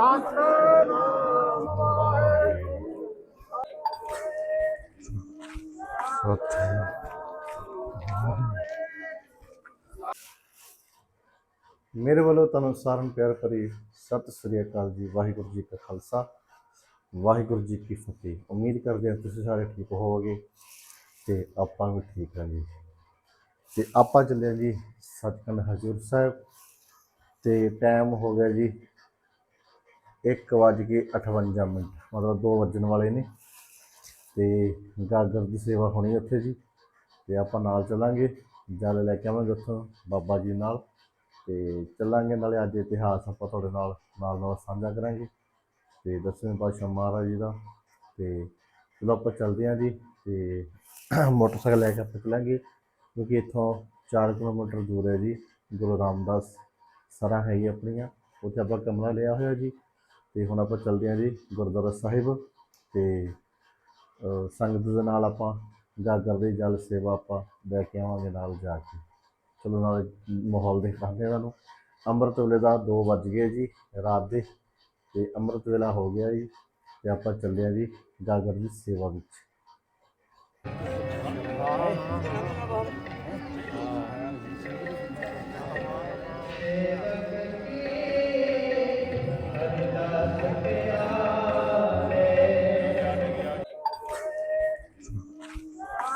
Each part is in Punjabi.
ਸਤਨਾਮ ਵਾਹਿਗੁਰੂ ਮੇਰੇ ਵੱਲੋਂ ਤੁਹਾਨੂੰ ਸਾਰਿਆਂ ਨੂੰ ਪਿਆਰ ਭਰੀ ਸਤਿ ਸ੍ਰੀ ਅਕਾਲ ਜੀ, ਵਾਹਿਗੁਰੂ ਜੀ ਕਾ ਖਾਲਸਾ, ਵਾਹਿਗੁਰੂ ਜੀ ਕੀ ਫਤਿਹ। ਉਮੀਦ ਕਰਦੇ ਹਾਂ ਤੁਸੀਂ ਸਾਰੇ ਠੀਕ ਹੋਵੋਗੇ ਤੇ ਆਪਾਂ ਵੀ ਠੀਕ ਹਾਂ ਜੀ। ਤੇ ਆਪਾਂ ਚੱਲੇ ਹਾਂ ਜੀ ਸੱਚਖੰਡ ਹਜੂਰ ਸਾਹਿਬ। ਤੇ ਟਾਈਮ ਹੋ ਗਿਆ ਜੀ 1:58 ਮਿੰਟ, ਮਤਲਬ 2 ਵੱਜਣ ਵਾਲੇ ਨੇ। ਤੇ ਗਾਗਰ ਦੀ ਸੇਵਾ ਹੋਣੀ ਉੱਥੇ ਜੀ, ਤੇ ਆਪਾਂ ਨਾਲ ਚੱਲਾਂਗੇ। ਜਲ ਲੈ ਕੇ ਆਵਾਂਗੇ ਉੱਥੋਂ, ਬਾਬਾ ਜੀ ਨਾਲ। ਤੇ ਚੱਲਾਂਗੇ, ਨਾਲੇ ਅੱਜ ਇਤਿਹਾਸ ਆਪਾਂ ਤੁਹਾਡੇ ਨਾਲ ਨਾਲ ਨਾਲ ਸਾਂਝਾ ਕਰਾਂਗੇ। ਤੇ ਦਸਵੇਂ ਪਾਤਸ਼ਾਹ ਮਹਾਰਾਜ ਜੀ ਦਾ। ਤੇ ਚਲੋ ਆਪਾਂ ਚੱਲਦੇ ਹਾਂ ਜੀ, ਤੇ ਮੋਟਰਸਾਈਕਲ ਲੈ ਕੇ ਆਪਾਂ ਚੱਲਾਂਗੇ। ਕਿਉਂਕਿ ਇੱਥੋਂ 4 ਕਿਲੋਮੀਟਰ ਦੂਰ ਹੈ ਜੀ, ਗੁਰੂ ਰਾਮਦਾਸ ਸਰਾਂ ਹੈ ਜੀ ਆਪਣੀਆਂ। ਉੱਥੇ ਆਪਾਂ ਕਮਰਾ ਲਿਆ ਹੋਇਆ ਜੀ। ਤੇ ਹੁਣ ਆਪਾਂ ਚੱਲਦੇ ਹਾਂ ਜੀ ਗੁਰਦੁਆਰਾ ਸਾਹਿਬ ਤੇ ਸੰਗਤ ਦੇ ਨਾਲ ਆਪਾਂ ਗਾਗਰ ਦੀ ਜਲ ਸੇਵਾ ਆਪਾਂ ਲੈ ਕੇ ਆਵਾਂਗੇ ਨਾਲ ਜਾ ਕੇ। ਚਲੋ ਨਾਲ ਮਾਹੌਲ ਦਿਖਾਉਂਦੇ ਹਾਂ ਤੁਹਾਨੂੰ। ਅੰਮ੍ਰਿਤ ਵੇਲੇ ਦਾ 2 ਵੱਜ ਗਏ ਜੀ ਰਾਤ ਦੇ ਤੇ ਅੰਮ੍ਰਿਤ ਵੇਲਾ ਹੋ ਗਿਆ ਜੀ ਤੇ ਆਪਾਂ ਚੱਲੇ ਹਾਂ ਜੀ ਗਾਗਰ ਦੀ ਸੇਵਾ ਵਿੱਚ।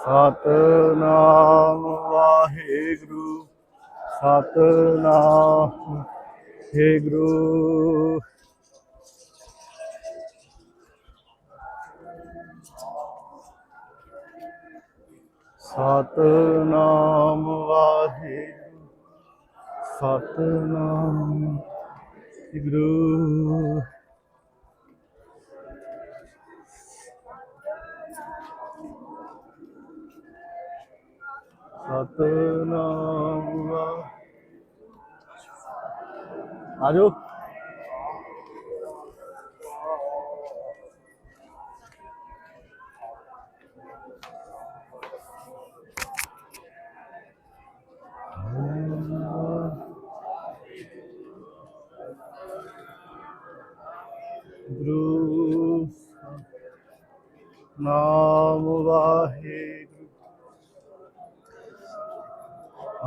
ਸਤਨਾਮ ਵਾਹਿਗੁਰੂ ਸਤਨਾਮ ਵਾਹਿਗੁਰੂ। ਸਤਨਾਮ ਵਾਹਿਗੁਰੂ ਸਤਨਾਮ ਵਾਹਿਗੁਰੂ ਸਤਨਾਮ ਵਾ- ਆਜੋ ਗੁਰੂ ਨਾਮ ਵਾਹਿਗੁਰੂ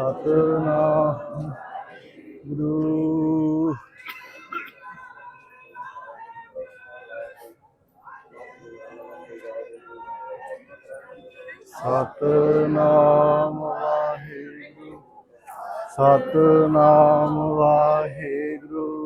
ਸਤਨਾਮ ਗੁਰੂ ਸਤਨਾਮ ਵਾਹਿਗੁਰੂ ਸਤਨਾਮ ਵਾਹਿਗੁਰੂ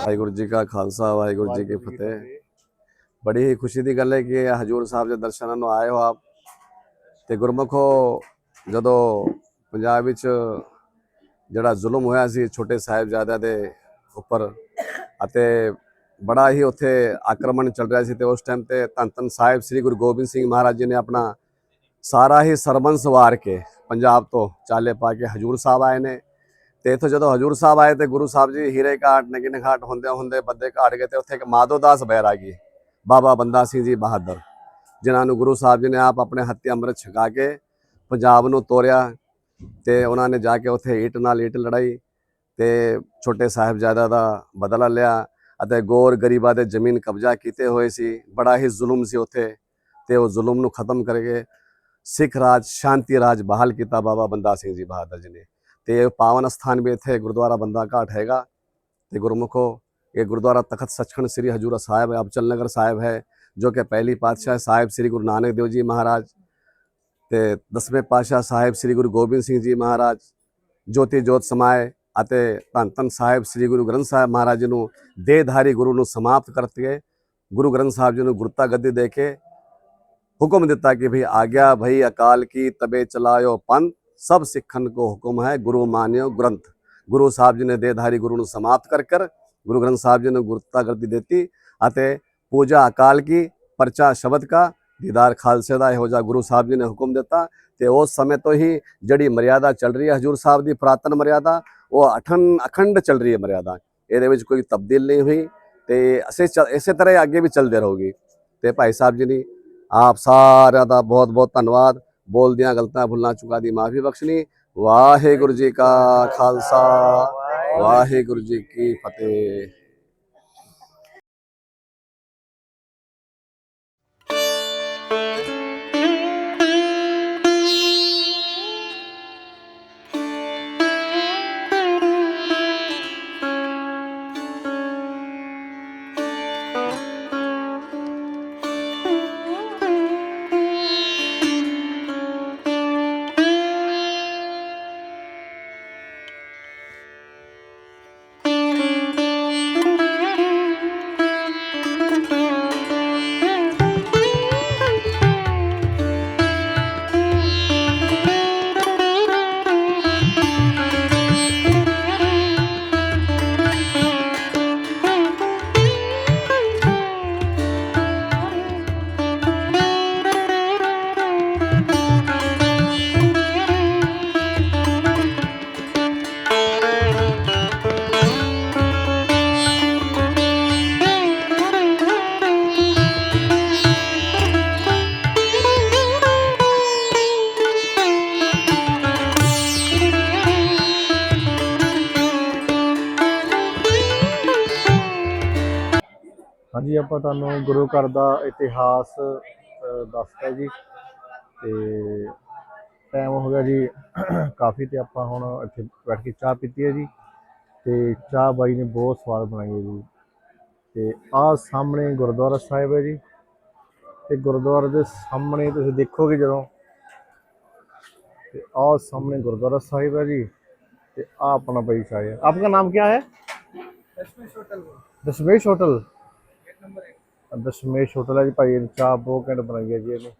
ਵਾਹਿਗੁਰੂ ਜੀ ਕਾ ਖਾਲਸਾ ਵਾਹਿਗੁਰੂ ਜੀ ਕੀ ਫਤਿਹ। ਬੜੀ ਹੀ ਖੁਸ਼ੀ ਦੀ ਗੱਲ ਹੈ ਕਿ ਹਜੂਰ ਸਾਹਿਬ ਦੇ ਦਰਸ਼ਨਾਂ ਨੂੰ ਆਏ ਹੋ ਆਪ। ਤੇ ਗੁਰਮੁਖੋ ਜਦੋਂ ਪੰਜਾਬ ਵਿੱਚ ਜਿਹੜਾ ਜ਼ੁਲਮ ਹੋਇਆ ਸੀ ਛੋਟੇ ਸਾਹਿਬਜ਼ਾਦਿਆਂ ਦੇ ਉੱਪਰ ਅਤੇ ਬੜਾ ਹੀ ਉੱਥੇ ਆਕਰਮਣ ਚੱਲ ਰਿਹਾ ਸੀ ਤੇ ਉਸ ਟਾਈਮ ਤੇ ਧੰਨ ਧੰਨ ਸਾਹਿਬ ਸ੍ਰੀ ਗੁਰੂ ਗੋਬਿੰਦ ਸਿੰਘ ਮਹਾਰਾਜ ਜੀ ਨੇ ਆਪਣਾ ਸਾਰਾ ਹੀ ਸਰਬੰਸ ਵਾਰ ਕੇ ਪੰਜਾਬ ਤੋਂ ਚਾਲੇ ਪਾ ਕੇ ਹਜੂਰ ਸਾਹਿਬ ਆਏ ਨੇ। ਤੇ ਇੱਥੋਂ ਜਦੋਂ ਹਜੂਰ ਸਾਹਿਬ ਆਏ ਤੇ ਗੁਰੂ ਸਾਹਿਬ ਜੀ ਹੀਰੇ ਘਾਟ, ਨਗਿਨ ਘਾਟ ਹੁੰਦੇ ਹੁੰਦੇ ਬੱਦੇ ਘਾਟ ਗਏ ਤੇ ਉੱਥੇ ਇੱਕ ਮਾਧੋਦਾਸ ਬੈਰਾਗੀ ਬਾਬਾ ਬੰਦਾ ਸਿੰਘ ਜੀ ਬਹਾਦਰ, ਜਿਨ੍ਹਾਂ ਨੂੰ ਗੁਰੂ ਸਾਹਿਬ ਜੀ ਨੇ ਆਪ ਆਪਣੇ ਹੱਥੀ ਅੰਮ੍ਰਿਤ ਛਕਾ ਕੇ ਪੰਜਾਬ ਨੂੰ ਤੋਰਿਆ ਤੇ ਉਹਨਾਂ ਨੇ ਜਾ ਕੇ ਉੱਥੇ ਈਟ ਨਾਲ ਈਟ ਲੜਾਈ ਤੇ ਛੋਟੇ ਸਾਹਿਬਜ਼ਾਦਾ ਦਾ ਬਦਲਾ ਲਿਆ ਅਤੇ ਗੌਰ ਗਰੀਬਾਂ ਦੇ ਜ਼ਮੀਨ ਕਬਜ਼ਾ ਕੀਤੇ ਹੋਏ ਸੀ। ਬੜਾ ਹੀ ਜ਼ੁਲਮ ਸੀ ਉੱਥੇ ਤੇ ਉਹ ਜ਼ੁਲਮ ਨੂੰ ਖਤਮ ਕਰਕੇ ਸਿੱਖ ਰਾਜ, ਸ਼ਾਂਤੀ ਰਾਜ ਬਹਾਲ ਕੀਤਾ ਬਾਬਾ ਬੰਦਾ ਸਿੰਘ ਜੀ ਬਹਾਦਰ ਜੀ ਨੇ। ਤੇ ਪਾਵਨ ਸਥਾਨ ਵੀ ਇੱਥੇ ਗੁਰਦੁਆਰਾ ਬੰਦਾ ਘਾਟ ਹੈਗਾ ਤੇ ਗੁਰਮੁਖੋ, ਇਹ ਗੁਰਦੁਆਰਾ ਤਖਤ ਸੱਚਖੰਡ ਸ੍ਰੀ ਹਜੂਰਾ ਸਾਹਿਬ ਹੈ ਅਬਚਲ ਨਗਰ ਸਾਹਿਬ ਹੈ, ਜੋ ਕਿ ਪਹਿਲੀ ਪਾਤਸ਼ਾਹ ਸਾਹਿਬ ਸ੍ਰੀ ਗੁਰੂ ਨਾਨਕ ਦੇਵ ਜੀ ਮਹਾਰਾਜ ਤੇ ਦਸਵੇਂ ਪਾਤਸ਼ਾਹ ਸਾਹਿਬ ਸ੍ਰੀ ਗੁਰੂ ਗੋਬਿੰਦ ਸਿੰਘ ਜੀ ਮਹਾਰਾਜ, ਜੋਤੀ ਜੋਤ ਸਮਾਏ ਅਤੇ ਧੰਨ ਧੰਨ ਸਾਹਿਬ ਸ੍ਰੀ ਗੁਰੂ ਗ੍ਰੰਥ ਸਾਹਿਬ ਮਹਾਰਾਜ ਜੀ ਨੂੰ ਦੇਹਧਾਰੀ ਗੁਰੂ ਨੂੰ ਸਮਾਪਤ ਕਰਕੇ ਗੁਰੂ ਗ੍ਰੰਥ ਸਾਹਿਬ ਜੀ ਨੂੰ ਗੁਰਤਾ ਗੱਦੀ ਦੇ ਕੇ ਹੁਕਮ ਦਿੱਤਾ ਕਿ ਭਈ ਆਗਿਆ ਭਈ ਅਕਾਲ ਕੀ ਤਬੇ ਚਲਾਇਓ ਪੰਥ ਸਭ ਸਿੱਖਣ ਕੋ ਹੁਕਮ ਹੈ, ਗੁਰੂ ਮਾਨਿਓ ਗ੍ਰੰਥ। ਗੁਰੂ ਸਾਹਿਬ ਜੀ ਨੇ ਦੇਹਧਾਰੀ ਗੁਰੂ ਨੂੰ ਸਮਾਪਤ ਕਰ ਕਰ, ਗੁਰੂ ਗ੍ਰੰਥ ਸਾਹਿਬ ਜੀ ਨੂੰ ਗੁਰਤਾ ਗਰਦੀ ਦਿੱਤੀ ਅਤੇ ਪੂਜਾ ਅਕਾਲ ਕੀ, ਪਰਚਾ ਸ਼ਬਦ ਕਾ, ਦੀਦਾਰ ਖਾਲਸੇ ਦਾ ਇਹੋ ਜਿਹਾ ਗੁਰੂ ਸਾਹਿਬ ਜੀ ਨੇ ਹੁਕਮ ਦਿੱਤਾ ਤੇ ਉਸ ਸਮੇਂ ਤੋਂ ਹੀ ਜਿਹੜੀ ਮਰਿਆਦਾ ਚੱਲ ਰਹੀ ਹੈ, ਹਜੂਰ ਸਾਹਿਬ ਦੀ ਪ੍ਰਾਤਨ ਮਰਿਆਦਾ, ਉਹ ਅਠਨ ਅਖੰਡ ਚੱਲ ਰਹੀ ਹੈ ਮਰਿਆਦਾ। ਇਹਦੇ ਵਿੱਚ ਕੋਈ ਤਬਦੀਲ ਨਹੀਂ ਹੋਈ ਤੇ ਅਸੀਂ ਚੱਲ- ਇਸੇ ਤਰ੍ਹਾਂ ਅੱਗੇ ਵੀ ਚੱਲਦੇ ਰਹੂਗੀ। ਤੇ ਭਾਈ ਸਾਹਿਬ ਜੀ ਨੇ ਆਪ ਸਾਰਿਆਂ ਦਾ ਬਹੁਤ ਬਹੁਤ ਧੰਨਵਾਦ। ਬੋਲਦਿਆਂ ਗਲਤਾਂ ਭੁੱਲਾਂ ਚੁੱਕਾਂ ਦੀ ਮਾਫੀ ਬਖਸ਼ਣੀ। ਵਾਹਿਗੁਰੂ ਜੀ ਕਾ ਖਾਲਸਾ। ਵਾਹਿਗੁਰੂ ਜੀ ਕੀ ਫਤਿਹ। ਹਾਂਜੀ ਆਪਾਂ ਤੁਹਾਨੂੰ ਗੁਰੂ ਘਰ ਦਾ ਇਤਿਹਾਸ ਦੱਸਦਾ ਜੀ। ਤੇ ਟਾਈਮ ਹੋ ਗਿਆ ਜੀ ਕਾਫੀ ਤੇ ਆਪਾਂ ਹੁਣ ਇੱਥੇ ਬੈਠ ਕੇ ਚਾਹ ਪੀਤੀ ਹੈ ਜੀ। ਤੇ ਚਾਹ ਬਾਈ ਨੇ ਬਹੁਤ ਸਵਾਦ ਬਣਾਈ ਹੈ ਜੀ। ਤੇ ਆਹ ਸਾਹਮਣੇ ਗੁਰਦੁਆਰਾ ਸਾਹਿਬ ਹੈ ਜੀ। ਤੇ ਗੁਰਦੁਆਰੇ ਦੇ ਸਾਹਮਣੇ ਤੁਸੀਂ ਦੇਖੋਗੇ ਜਦੋਂ ਤੇ ਆਹ ਸਾਹਮਣੇ ਗੁਰਦੁਆਰਾ ਸਾਹਿਬ ਹੈ ਜੀ। ਤੇ ਆਹ ਆਪਣਾ ਬਾਈ ਸਾਹਿਬ ਹੈ। ਆਪਣਾ ਨਾਮ ਕੀ ਹੈ? Dashmesh hotel. Dashmesh hotel. Dashmesh hotel ਹੈ ਜੀ, ਭਾਈ ਇਹਦੀ ਚਾਹ ਬਹੁਤ ਘੈਂਟ ਬਣਾਈ ਹੈ ਜੀ ਇਹਨੇ।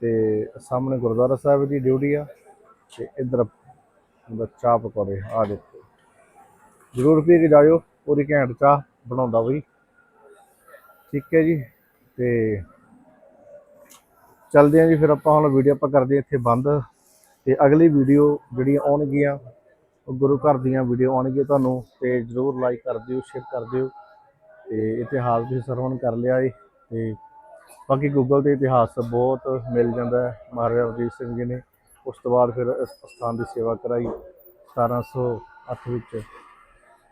ਤੇ ਸਾਹਮਣੇ ਗੁਰਦੁਆਰਾ ਸਾਹਿਬ ਦੀ ਡਿਊਟੀ ਆ, ਤੇ ਇਧਰ ਦਾ ਚਾਹ ਪਕੌੜੇ ਆ ਦੇਖੋ। ਜ਼ਰੂਰ ਪੀ ਕੇ ਜਾਇਓ, ਪੂਰੀ ਘੈਂਟ ਚਾਹ ਬਣਾਉਂਦਾ ਬਈ। ਠੀਕ ਹੈ ਜੀ, ਤੇ ਚੱਲਦੇ ਹਾਂ ਜੀ, ਫਿਰ ਆਪਾਂ ਹੁਣ ਵੀਡੀਓ ਆਪਾਂ ਕਰਦੇ ਹਾਂ ਇੱਥੇ ਬੰਦ। ਤੇ ਅਗਲੀ ਵੀਡੀਓ ਜਿਹੜੀਆਂ ਆਉਣਗੀਆਂ, ਉਹ ਗੁਰੂ ਘਰ ਦੀਆਂ ਵੀਡੀਓ ਆਉਣਗੀਆਂ ਤੁਹਾਨੂੰ, ਤੇ ਜਰੂਰ ਲਾਈਕ ਕਰ ਦਿਓ ਸ਼ੇਅਰ ਕਰ ਦਿਓ। ਤੇ ਇਤਿਹਾਸ ਵੀ ਸਰਵਣ ਕਰ ਲਿਆ ਏ ਤੇ ਬਾਕੀ ਗੂਗਲ ਤੇ ਇਤਿਹਾਸ ਬਹੁਤ ਮਿਲ ਜਾਂਦਾ ਹੈ। ਮਹਾਰਾਜਾ ਰਣਜੀਤ ਸਿੰਘ ਜੀ ਨੇ ਉਸ ਤੋਂ ਬਾਅਦ ਫਿਰ ਇਸ ਸਥਾਨ ਦੀ ਸੇਵਾ ਕਰਾਈ 1708 ਵਿੱਚ।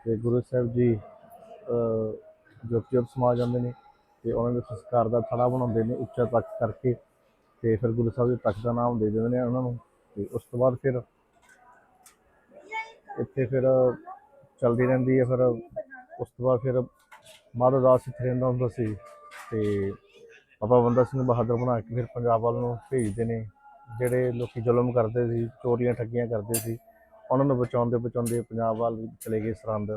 ਤੇ ਗੁਰੂ ਸਾਹਿਬ ਜੀ ਜੋ ਜੋਤੀ ਸਮਾ ਜਾਂਦੇ ਨੇ ਤੇ ਉਹਨਾਂ ਦੇ ਸੰਸਕਾਰ ਦਾ ਥੜਾ ਬਣਾਉਂਦੇ ਨੇ ਉੱਚਾ ਤਖ਼ਤ ਕਰਕੇ ਤੇ ਫਿਰ ਗੁਰੂ ਸਾਹਿਬ ਦੇ ਤਖਤ ਦਾ ਨਾਮ ਦੇ ਦਿੰਦੇ ਨੇ ਉਹਨਾਂ ਨੂੰ ਤੇ ਉਸ ਤੋਂ ਬਾਅਦ ਫਿਰ ਇੱਥੇ ਫਿਰ ਚੱਲਦੀ ਰਹਿੰਦੀ ਹੈ ਫਿਰ ਉਸ ਤੋਂ ਬਾਅਦ ਫਿਰ ਮਾਧੋ ਦਾਸ ਇੱਥੇ ਰਹਿੰਦਾ ਹੁੰਦਾ ਸੀ ਤੇ ਬਾਬਾ ਬੰਦਾ ਸਿੰਘ ਬਹਾਦਰ ਬਣਾ ਕੇ ਫਿਰ ਪੰਜਾਬ ਵੱਲ ਨੂੰ ਭੇਜਦੇ ਨੇ ਜਿਹੜੇ ਲੋਕੀ ਜ਼ੁਲਮ ਕਰਦੇ ਸੀ ਚੋਰੀਆਂ ਠੱਗੀਆਂ ਕਰਦੇ ਸੀ ਉਹਨਾਂ ਨੂੰ ਬਚਾਉਂਦੇ ਬਚਾਉਂਦੇ ਪੰਜਾਬ ਵੱਲ ਚਲੇ ਗਏ ਸਰਹੰਦ।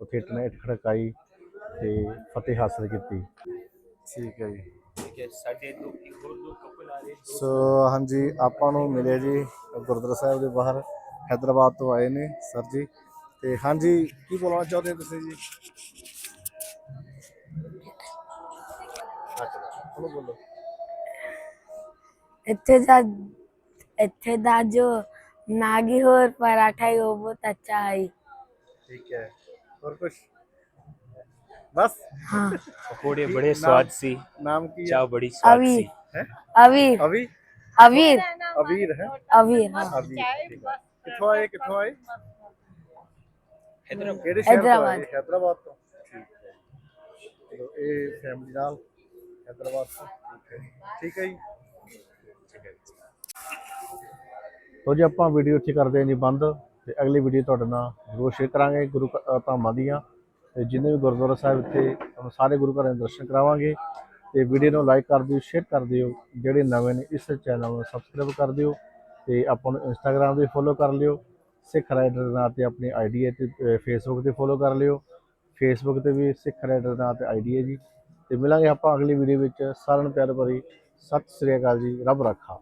ਉੱਥੇ ਇੱਟ ਨੇ ਖੜਕਾਈ ਤੇ ਫਤਿਹ ਹਾਸਲ ਕੀਤੀ। ਠੀਕ ਹੈ ਜੀ। ਠੀਕ ਹੈ ਸਾਡੇ ਦੋ ਇੱਕ ਹੋਰ ਦੋ ਕਪਲ ਆ ਰਹੇ ਦੋ ਸੋ ਹਾਂਜੀ ਆਪਾਂ ਨੂੰ ਮਿਲੇ ਜੀ ਗੁਰਦੁਆਰਾ ਸਾਹਿਬ ਦੇ ਬਾਹਰ ਹੈਦਰਾਬਾਦ ਤੋਂ ਆਏ ਨੇ ਸਰ ਜੀ। ਤੇ ਹਾਂਜੀ ਕੀ ਬੋਲਣਾ ਚਾਹੁੰਦੇ ਹੋ ਤੁਸੀਂ ਜੀ? ਇੱਥੇ ਦਾ ਇੱਥੇ ਦਾ ਜੋ ਨਾਗੀ ਹੋਰ ਪਰਾਠਾ ਹੈ ਉਹ ਬਹੁਤ ਅੱਛਾ ਹੈ ਠੀਕ ਹੈ ਹੋਰ ਕੁਝ ਬਸ हाँ पकौड़े बड़े स्वाद सी ਨਾਮ ਕੀ ਹੈ चाय बड़ी स्वाद अभी सी ਹੈ अवीर ਅਵੀ अवीर ਅਵੀਰ ਹੈ अवीर हाँ ਅਵੀ ਠੀਕ ਹੈ। ਕਿੱਥੋਂ ਆਏ ਕਿੱਥੋਂ ਆਏ हैदराबाद ਕਿਹੜੇ ਸ਼ਹਿਰ ਤੋਂ ਆਏ ਹੈਦਰਾਬਾਦ। ਹੈਦਰਾਬਾਦ ਤੋਂ ਠੀਕ ਹੈ ਚਲੋ ਇਹ ਫੈਮਿਲੀ ਠੀਕ ਹੈ ਜੀ। ਠੀਕ ਜੀ ਆਪਾਂ ਵੀਡੀਓ ਇੱਥੇ ਕਰਦੇ ਹਾਂ ਜੀ ਬੰਦ ਤੇ ਅਗਲੀ ਵੀਡੀਓ ਤੁਹਾਡੇ ਨਾਲ ਜ਼ਰੂਰ ਸ਼ੇਅਰ ਕਰਾਂਗੇ ਗੁਰੂ ਘ- ਅ, ਧਾਮਾਂ ਦੀਆਂ ਤੇ ਜਿੰਨੇ ਵੀ ਗੁਰਦੁਆਰਾ ਸਾਹਿਬ ਇੱਥੇ ਤੁਹਾਨੂੰ ਸਾਰੇ ਗੁਰੂ ਘਰਾਂ ਦੇ ਦਰਸ਼ਨ ਕਰਾਵਾਂਗੇ ਤੇ ਵੀਡੀਓ ਨੂੰ ਲਾਈਕ ਕਰ ਦਿਓ ਸ਼ੇਅਰ ਕਰ ਦਿਓ ਜਿਹੜੇ ਨਵੇਂ ਨੇ ਇਸ ਚੈਨਲ ਨੂੰ ਸਬਸਕ੍ਰਾਈਬ ਕਰ ਦਿਓ ਤੇ ਆਪਾਂ ਨੂੰ ਇੰਸਟਾਗ੍ਰam ਤੇ ਫੋਲੋ ਕਰ ਲਿਓ ਸਿੱਖ ਰਾਈਡਰ ਦੇ ਨਾਂ ਤੇ ਆਪਣੀ ਆਈਡੀ ਹੈ ਤੇ ਫੇਸਬੁੱਕ ਤੇ ਫੋਲੋ ਕਰ ਲਿਓ ਫੇਸਬੁੱਕ ਤੇ ਵੀ ਸਿੱਖ ਰਾਈਡਰ ਦੇ ਨਾਂ ਤੇ ਆਈਡੀ ਹੈ ਜੀ। ਤੇ ਮਿਲਾਂਗੇ ਆਪਾਂ ਅਗਲੀ ਵੀਡੀਓ ਵਿੱਚ। ਸਾਰਿਆਂ ਨੂੰ ਪਿਆਰ ਭਰੀ। ਸਤਿ ਸ੍ਰੀ ਅਕਾਲ ਜੀ। ਰੱਬ ਰੱਖਾ।